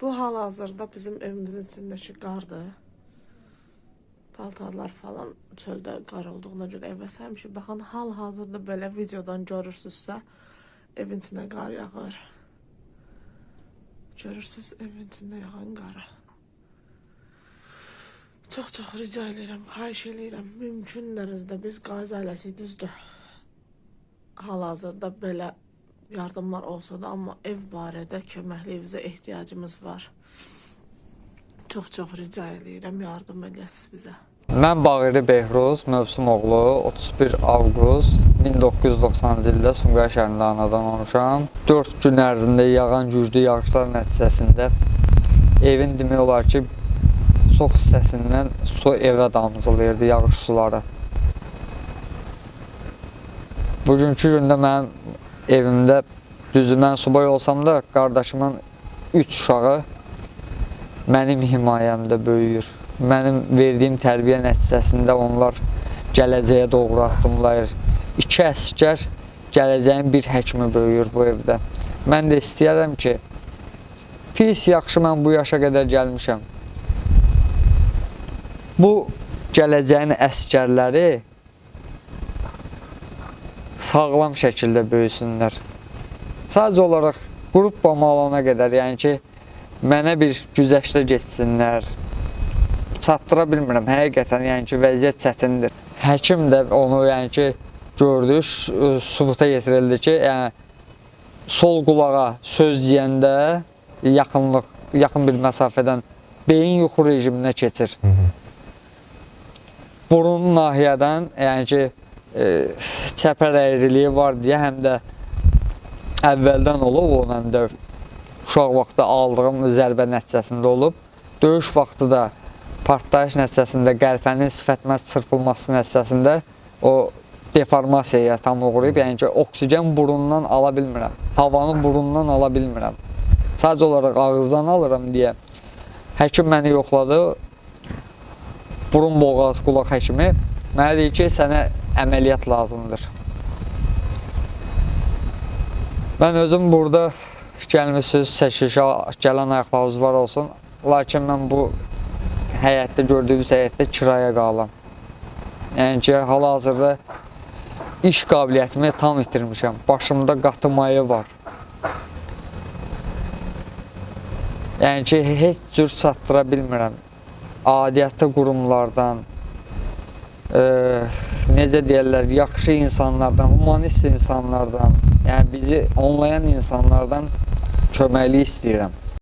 Bu hal-hazırda bizim evimizin içindeki qardır. Paltarlar falan çöldə qar olduğuna görə evə sərmişik. Baxın, hal-hazırda belə videodan görürsünüzsə, evin içinə qar yağır. Görürsünüz evin içində yağan qarı. Çox-çox rica edirəm, xahiş edirəm. Mümkün biz qaz ailəsi düzdür. Hal-hazırda belə yardımlar olsa da, amma ev barədə köməkliyinizə ehtiyacımız var. Çox-çox rica edirəm, yardım eləyəsiniz bizə. Mən Bağırlı Behruz Mövsümoğlu 31 avqust 1990-cı ildə Sumqayıt şəhərində anadan olmuşam. 4 gün ərzində yağan güclü yağışlar nəticəsində evin demək olar ki çox hissəsindən su evə damcılayırdı yağış suları. Bugünkü gündə mənim evimdə düzü mən subay olsam da qardaşımın 3 uşağı mənim himayəmdə böyüyür. Mənim verdiyim tərbiyə nəticəsində onlar gələcəyə doğru addımlayır. İki əsgər gələcəyin bir həkimi böyüyür bu evdə. Mən də istəyərəm ki, pis yaxşı mən bu yaşa qədər gəlmişəm. Bu gələcəyin əsgərləri sağlam şəkildə böyüsünlər. Sadəcə olaraq qrup bama alana qədər, yəni ki, mənə bir güzəştə getsinlər. Çatdıra bilmirəm. Həqiqətən, yəni ki, vəziyyət çətindir. Həkim də onu, yəni ki, gördü, ş- sübuta yetirildi ki, yəni sol qulağa söz deyəndə yaxınlıq, yaxın bir məsafədən beyin yuxu rejiminə keçir. Burun nahiyədən, yəni ki, çəpər əyriliyi var deyə həm də əvvəldən olub o məndə uşaq vaxtı aldığım zərbə nəticəsində olub. Döyüş vaxtı da partlayış nəticəsində qəlpənin sifətimə çırpılması nəticəsində o deformasiyaya tam uğrayıb, yəni ki, oksigen burundan ala bilmirəm. Havanı burundan ala bilmirəm. Sadəcə olaraq ağızdan alıram deyə həkim məni yoxladı. Burun boğaz qulaq həkimi mənə deyir ki, sənə əməliyyat lazımdır. Mən özüm burada gəlmisiniz, çəkilişə gələn ayaqlarınız var olsun. Lakin mən bu həyətdə gördüyünüz həyətdə kiraya qalıram. Yəni ki, hal-hazırda iş qabiliyyətimi tam itirmişəm. Başımda qatı maye var. Yəni ki, heç cür çatdıra bilmirəm. Adiyyatı qurumlardan, e, necə deyirlər, yaxşı insanlardan, humanist insanlardan, yəni bizi onlayan insanlardan köməklik istəyirəm.